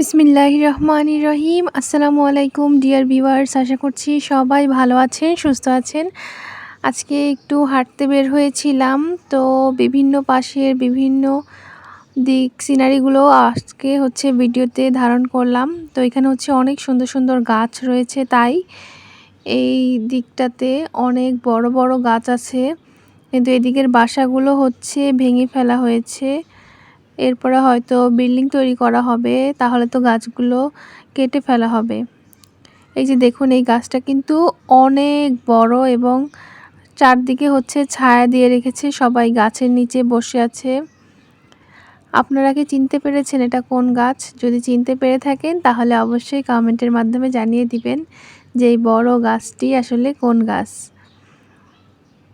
বিসমিল্লাহ রহমান রহিম আসসালামু আলাইকুম, ডিয়ার ভিউয়ার্স। আশা করছি সবাই ভালো আছেন, সুস্থ আছেন। আজকে একটু হাঁটতে বের হয়েছিলাম, তো বিভিন্ন পাশের বিভিন্ন দিক সিনারিগুলো আজকে হচ্ছে ভিডিওতে ধারণ করলাম। তো এখানে হচ্ছে অনেক সুন্দর সুন্দর গাছ রয়েছে, তাই এই দিকটাতে অনেক বড় বড় গাছ আছে। কিন্তু এদিকের বাসাগুলো হচ্ছে ভেঙে ফেলা হয়েছে। এরপরে হয়তো বিল্ডিং তৈরি করা হবে, তাহলে তো গাছগুলো কেটে ফেলা হবে। এই যে দেখুন, এই গাছটা কিন্তু অনেক বড় এবং চারদিকে হচ্ছে ছায়া দিয়ে রেখেছে, সবাই গাছের নিচে বসে আছে। আপনারা কি চিনতে পেরেছেন এটা কোন গাছ? যদি চিনতে পেরে থাকেন, তাহলে অবশ্যই কমেন্টের মাধ্যমে জানিয়ে দিবেন যে এই বড় গাছটি আসলে কোন গাছ।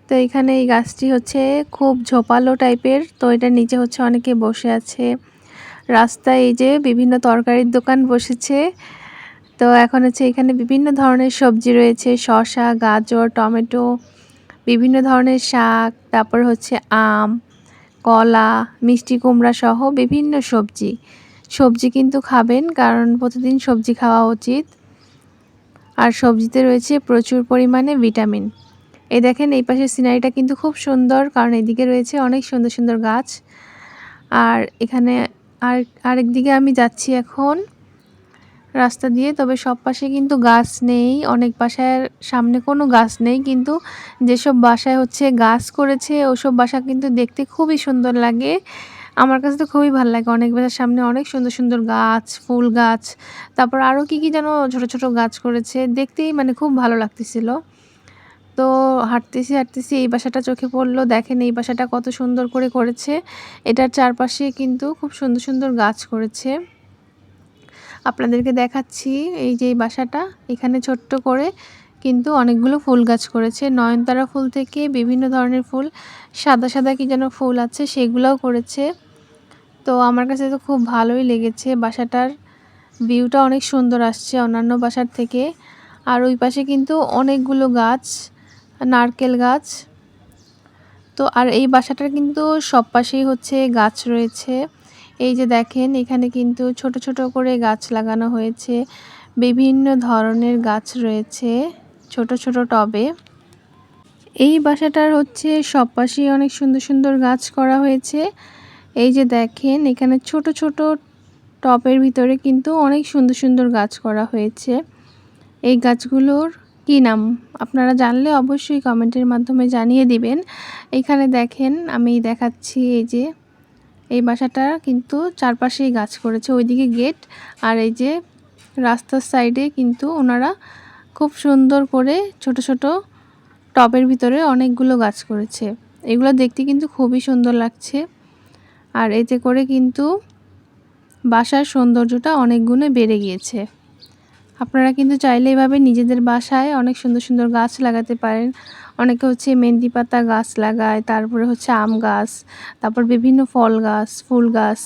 তো এখানে এই গাছটি হচ্ছে খুব ঝোপালো টাইপের। তো এটার নিচে হচ্ছে অনেকে বসে আছে। রাস্তায় এই যে বিভিন্ন তরকারির দোকান বসেছে। তো এখন হচ্ছে এখানে বিভিন্ন ধরনের সবজি রয়েছে। শসা, গাজর, টমেটো, বিভিন্ন ধরনের শাক, তারপর হচ্ছে আম, কলা, মিষ্টি, কুমড়া সহ বিভিন্ন সবজি। সবজি কিন্তু খাবেন, কারণ প্রতিদিন সবজি খাওয়া উচিত। আর সবজিতে রয়েছে প্রচুর পরিমাণে ভিটামিন। এই দেখেন, এই পাশের সিনারিটা কিন্তু খুব সুন্দর, কারণ এদিকে রয়েছে অনেক সুন্দর সুন্দর গাছ। আর এখানে আর, আরেক দিকে আমি যাচ্ছি এখন রাস্তা দিয়ে, তবে সব পাশে কিন্তু গাছ নেই, অনেক বাসায় সামনে কোনো গাছ নেই, কিন্তু যেসব বাসায় হচ্ছে গাছ করেছে, ওসব বাসা কিন্তু দেখতে খুবই সুন্দর লাগে। আমার কাছে তো খুবই ভালো লাগে, অনেক বাসার সামনে অনেক সুন্দর সুন্দর গাছ, ফুল গাছ, তারপর আরও কী কী যেন ছোট ছোট গাছ করেছে, দেখতেই মানে খুব ভালো লাগতেছিল। তো হাঁটতেছি হাঁটতেছি এই বাসাটা চোখে পড়ল। দেখেন এই বাসাটা কত সুন্দর করে করেছে। এটার চারপাশে কিন্তু খুব সুন্দর সুন্দর গাছ করেছে। আপনাদেরকে দেখাচ্ছি এই যে এই বাসাটা। এখানে ছোট্ট করে কিন্তু অনেকগুলো ফুল গাছ করেছে। নয়নতারা ফুল থেকে বিভিন্ন ধরনের ফুল, সাদা সাদা কি যেন ফুল আছে সেগুলোও করেছে। তো আমার কাছে তো খুব ভালোই লেগেছে বাসাটার ভিউটা। অনেক সুন্দর আসছে অন্যান্য বাসার থেকে। আর ওই পাশে কিন্তু অনেকগুলো গাছ নারকেল গাছ। তো আর এই বাসাটার কিন্তু সব পাশেই হচ্ছে গাছ রয়েছে। এই যে দেখেন, এখানে কিন্তু ছোট ছোট করে গাছ লাগানো হয়েছে। বিভিন্ন ধরনের গাছ রয়েছে ছোট ছোট টবে। এই বাসাটার হচ্ছে সব পাশেই অনেক সুন্দর সুন্দর গাছ করা হয়েছে। এই যে দেখেন, এখানে ছোট ছোট টবের ভিতরে কিন্তু অনেক সুন্দর সুন্দর গাছ করা হয়েছে। এই গাছগুলোর কী নাম? আপনারা জানলে অবশ্যই কমেন্টের মাধ্যমে জানিয়ে দিবেন। এখানে দেখেন আমি দেখাচ্ছি এই যে, এই বাসাটা কিন্তু চারপাশেই গাছ করেছে, ওইদিকে গেট আর এই যে রাস্তার সাইডে কিন্তু ওনারা খুব সুন্দর করে ছোট ছোট টবের ভিতরে অনেকগুলো গাছ করেছে। এগুলো দেখতে কিন্তু খুবই সুন্দর লাগছে। আর এতে করে কিন্তু বাসার সৌন্দর্যটা অনেক গুণে বেড়ে গিয়েছে। আপনারা কিন্তু চাইলে এভাবে নিজেদের বাসায় অনেক সুন্দর সুন্দর গাছ লাগাতে পারেন। অনেকে হচ্ছে মেহেন্দি পাতা গাছ লাগায়, তারপরে হচ্ছে আম গাছ, তারপর বিভিন্ন ফল গাছ, ফুল গাছ।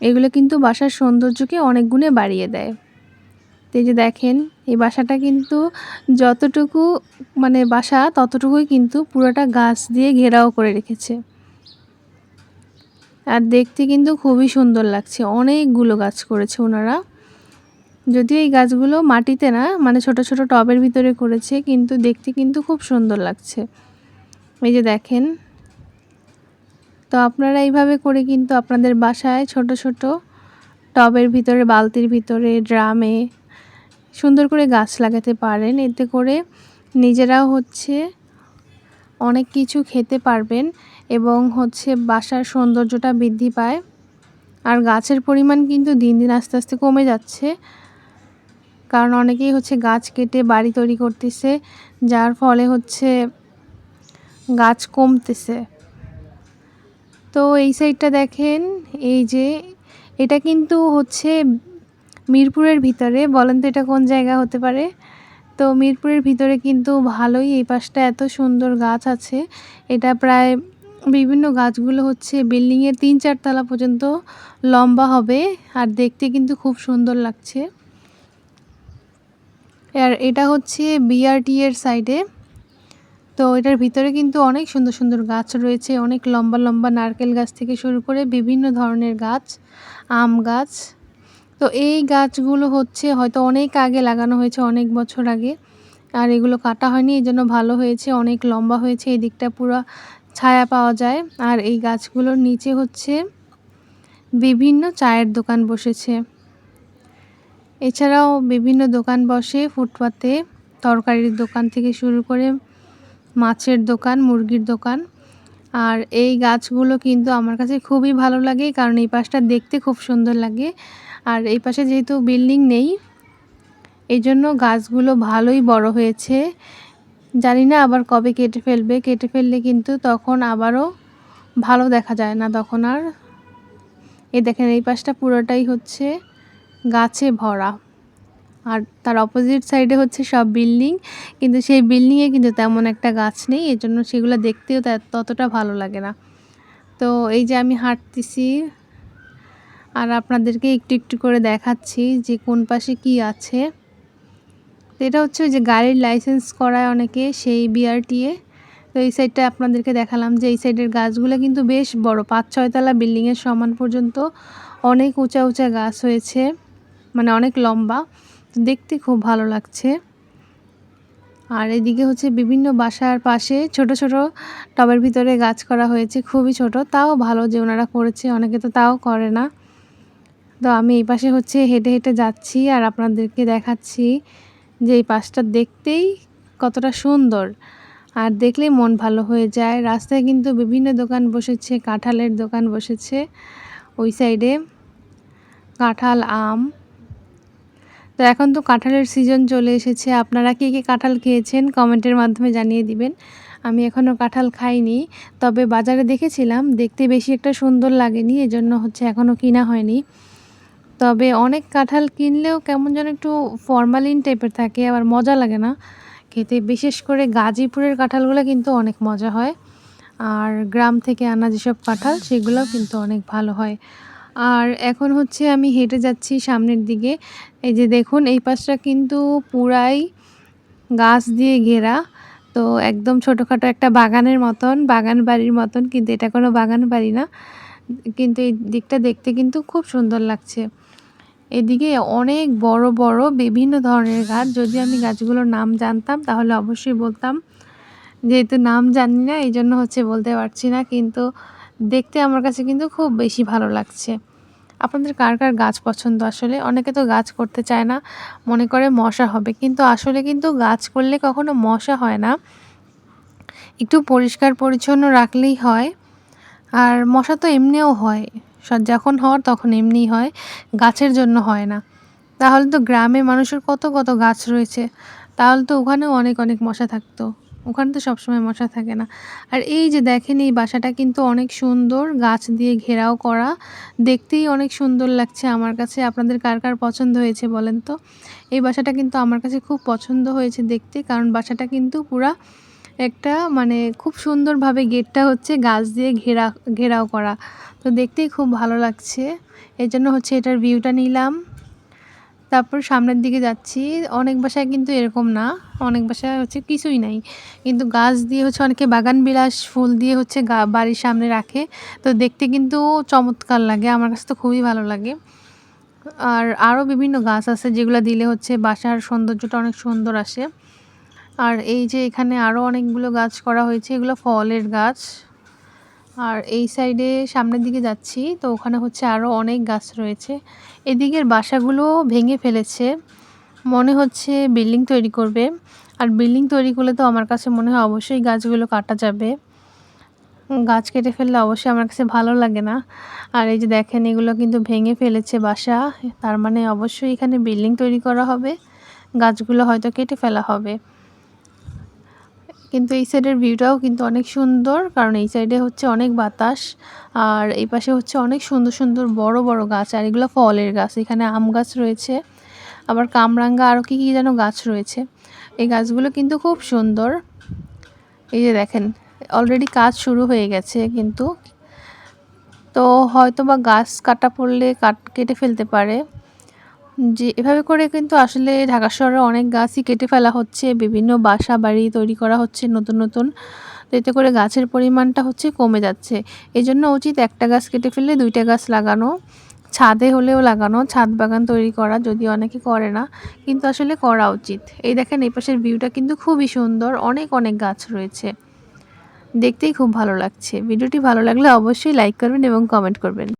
এগুলো কিন্তু বাসার সৌন্দর্যকে অনেক গুণে বাড়িয়ে দেয়। এই যে দেখেন, এই বাসাটা কিন্তু যতটুকু মানে বাসা, ততটুকুই কিন্তু পুরোটা গাছ দিয়ে ঘেরাও করে রেখেছে। আর দেখতে কিন্তু খুবই সুন্দর লাগছে। অনেকগুলো গাছ করেছে ওনারা। যদিও এই গাছগুলো মাটিতে না মানে ছোট ছোট টবের ভিতরে করেছে, কিন্তু দেখতে কিন্তু খুব সুন্দর লাগছে। এই যে দেখেন, তো আপনারা এইভাবে করে কিন্তু আপনাদের বাসায় ছোট ছোট টবের ভিতরে, বালতির ভিতরে, ড্রামে সুন্দর করে গাছ লাগাতে পারেন। এতে করে নিজেরাও হচ্ছে অনেক কিছু খেতে পারবেন এবং হচ্ছে বাসার সৌন্দর্যটা বৃদ্ধি পায়। আর গাছের পরিমাণ কিন্তু দিন দিন আস্তে আস্তে কমে যাচ্ছে। কারণ অনেকেই হচ্ছে গাছ কেটে বাড়ি তৈরি করতেছে, যার ফলে হচ্ছে গাছ কমতেছে। তো এই সাইডটা দেখেন, এই যে এটা কিন্তু হচ্ছে মিরপুরের ভিতরে, বলেন তো এটা কোন জায়গা হতে পারে? তো মিরপুরের ভিতরে কিন্তু ভালোই এই পাশটা এত সুন্দর গাছ আছে। এটা প্রায় বিভিন্ন গাছগুলো হচ্ছে বিল্ডিংয়ের তিন চারতলা পর্যন্ত লম্বা হবে, আর দেখতে কিন্তু খুব সুন্দর লাগছে। আর এটা হচ্ছে বিআরটি এর সাইডে তো এটার ভিতরে কিন্তু অনেক সুন্দর সুন্দর গাছ রয়েছে, অনেক লম্বা লম্বা নারকেল গাছ থেকে শুরু করে বিভিন্ন ধরনের গাছ, আম গাছ। তো এই গাছগুলো হচ্ছে হয়তো অনেক আগে লাগানো হয়েছে, অনেক বছর আগে, আর এগুলো কাটা হয়নি, এই জন্য ভালো হয়েছে, অনেক লম্বা হয়েছে, এই দিকটা পুরো ছায়া পাওয়া যায়। আর এই গাছগুলোর নিচে হচ্ছে বিভিন্ন চায়ের দোকান বসেছে। এছাড়াও বিভিন্ন দোকান বসে ফুটপাতে, তরকারির দোকান থেকে শুরু করে মাছের দোকান, মুরগির দোকান। আর এই গাছগুলো কিন্তু আমার কাছে খুবই ভালো লাগে, কারণ এই পাশটা দেখতে খুব সুন্দর লাগে। আর এই পাশে যেহেতু বিল্ডিং নেই এই জন্য গাছগুলো ভালোই বড় হয়েছে। জানি না আবার কবে কেটে ফেলবে, কেটে ফেললে কিন্তু তখন আবারও ভালো দেখা যায় না তখন আর। এই দেখেন, এই পাশটা পুরোটাই হচ্ছে। গাছে ভরা। আর তার অপোজিট সাইডে হচ্ছে সব বিল্ডিং কিন্তু সেই বিল্ডিংয়ে কিন্তু তেমন একটা গাছ নেই এই জন্য সেগুলো দেখতেও ততটা ভালো লাগে না। তো এই যে আমি হাঁটতেছি, আর আপনাদেরকে একটু একটু করে দেখাচ্ছি যে কোন পাশে কি আছে। এটা হচ্ছে যে গাড়ির লাইসেন্স করায় অনেকে, সেই বিআরটিএ তো এই সাইডটা আপনাদেরকে দেখালাম যে এই সাইডের গাছগুলো কিন্তু বেশ বড় পাঁচ ছয়তলা বিল্ডিংয়ের সমান পর্যন্ত অনেক উঁচা উঁচা গাছ হয়েছে। মানে অনেক লম্বা। দেখতে খুব ভালো লাগছে। আর এদিকে হচ্ছে বিভিন্ন বাসার পাশে ছোট ছোট টবের ভিতরে গাছ করা হয়েছে, খুবই ছোট। তাও ভালো যে ওনারা করেছে, অনেকে তো তাও করে না। তো আমি এই পাশে হচ্ছে হেঁটে হেঁটে যাচ্ছি আর আপনাদেরকে দেখাচ্ছি যে এই পাশটা দেখতেই কতটা সুন্দর। আর দেখলেই মন ভালো হয়ে যায়। রাস্তায় কিন্তু বিভিন্ন দোকান বসেছে, কাঁঠালের দোকান বসেছে। ওই সাইডে কাঁঠাল, আম তো এখন তো কাঁঠালের সিজন চলে এসেছে। আপনারা কে কে কাঁঠাল খেয়েছেন কমেন্টের মাধ্যমে জানিয়ে দিবেন। আমি এখনও কাঁঠাল খাইনি, তবে বাজারে দেখেছিলাম, দেখতে বেশি একটা সুন্দর লাগেনি, এজন্য হচ্ছে এখনও কিনা হয়নি। তবে অনেক কাঁঠাল কিনলেও কেমন যেন একটু ফরমালিন টাইপের থাকে, আবার মজা লাগে না। খেতে বিশেষ করে গাজীপুরের কাঁঠালগুলো কিন্তু অনেক মজা হয়, আর গ্রাম থেকে আনা যেসব কাঁঠাল, সেগুলোও কিন্তু অনেক ভালো হয়। আর এখন হচ্ছে আমি হেঁটে যাচ্ছি সামনের দিকে। এই যে দেখুন, এই পাশটা কিন্তু পুরাই গাছ দিয়ে ঘেরা। তো একদম ছোটোখাটো একটা বাগানের মতন, বাগান বাড়ির মতন, কিন্তু এটা কোনো বাগান বাড়ি না। কিন্তু এই দিকটা দেখতে কিন্তু খুব সুন্দর লাগছে। এদিকে অনেক বড় বড় বিভিন্ন ধরনের গাছ। যদি আমি গাছগুলোর নাম জানতাম, তাহলে অবশ্যই বলতাম। যেহেতু নাম জানি না এই জন্য হচ্ছে বলতে পারছি না। কিন্তু দেখতে আমার কাছে কিন্তু খুব বেশি ভালো লাগছে। আপনাদের কার কার গাছ পছন্দ? আসলে অনেকে তো গাছ করতে চায় না, মনে করে মশা হবে। কিন্তু আসলে কিন্তু গাছ করলে কখনো মশা হয় না। একটু পরিষ্কার পরিচ্ছন্ন রাখলেই হয়। আর মশা তো এমনিও হয়। যখন হওয়ার তখন এমনিই হয়। গাছের জন্য হয় না। তাহলে তো গ্রামে মানুষের কত কত গাছ রয়েছে। তাহলে তো ওখানেও অনেক অনেক মশা থাকতো। ওখানে তো সবসময় মশা থাকে না। আর এই যে দেখেন, এই বাসাটা কিন্তু অনেক সুন্দর, গাছ দিয়ে ঘেরাও করা। দেখতেই অনেক সুন্দর লাগছে আমার কাছে। আপনাদের কার কার পছন্দ হয়েছে বলেন তো? এই বাসাটা কিন্তু আমার কাছে খুব পছন্দ হয়েছে দেখতে, কারণ বাসাটা কিন্তু পুরা একটা মানে খুব সুন্দরভাবে গেটটা হচ্ছে গাছ দিয়ে ঘেরা, ঘেরাও করা। তো দেখতেই খুব ভালো লাগছে। এই জন্য হচ্ছে এটার ভিউটা নিলাম। তারপর সামনের দিকে যাচ্ছি। অনেক বাসায় কিন্তু এরকম না। অনেক বাসায় হচ্ছে কিছুই নাই। কিন্তু গাছ দিয়ে হচ্ছে অনেকে বাগান বিলাস ফুল দিয়ে হচ্ছে বাড়ির সামনে রাখে। তো দেখতে কিন্তু চমৎকার লাগে। আমার কাছে তো খুবই ভালো লাগে। আর আরও বিভিন্ন গাছ আছে যেগুলো দিলে হচ্ছে বাসার সৌন্দর্যটা অনেক সুন্দর আসে। আর এই যে এখানে আরও অনেকগুলো গাছ করা হয়েছে। এগুলো ফলের গাছ। আর এই সাইডে সামনের দিকে যাচ্ছি, তো ওখানে হচ্ছে আরও অনেক গাছ রয়েছে। এদিকের বাসাগুলো ভেঙে ফেলেছে। মনে হচ্ছে বিল্ডিং তৈরি করবে। আর বিল্ডিং তৈরি করলে তো আমার কাছে মনে হয় অবশ্যই গাছগুলো কাটা যাবে। গাছ কেটে ফেললে অবশ্যই আমার কাছে ভালো লাগে না। আর এই যে দেখেন, এগুলো কিন্তু ভেঙে ফেলেছে বাসা। তার মানে অবশ্যই এখানে বিল্ডিং তৈরি করা হবে। গাছগুলো হয়তো কেটে ফেলা হবে। কিন্তু এই সাইডের ভিউটাও কিন্তু অনেক সুন্দর, কারণ এই সাইডে হচ্ছে অনেক বাতাস, আর এই পাশে হচ্ছে অনেক সুন্দর সুন্দর বড় বড় গাছ, আর এগুলো ফলের গাছ, এখানে আম গাছ রয়েছে, আবার কামরাঙ্গা আরও কী কী যেন গাছ রয়েছে, এই গাছগুলো কিন্তু খুব সুন্দর, এই যে দেখেন অলরেডি কাজ শুরু হয়ে গেছে কিন্তু, তো হয়তো বা গাছ কাটা পড়লে কাট, কেটে ফেলতে পারে যে, এভাবে করে কিন্তু আসলে ঢাকা শহরে অনেক গাছই কেটে ফেলা হচ্ছে, বিভিন্ন বাসা বাড়ি তৈরি করা হচ্ছে নতুন নতুন। তো এতে করে গাছের পরিমাণটা হচ্ছে কমে যাচ্ছে। এই জন্য উচিত একটা গাছ কেটে ফেললে দুইটা গাছ লাগানো, ছাদে হলেও লাগানো, ছাদ বাগান তৈরি করা, যদি অনেকে করে না, কিন্তু আসলে করা উচিত। এই দেখেন, এই পাশের ভিউটা কিন্তু খুবই সুন্দর, অনেক অনেক গাছ রয়েছে। দেখতেই খুব ভালো লাগছে। ভিডিওটি ভালো লাগলে অবশ্যই লাইক করবেন এবং কমেন্ট করবেন।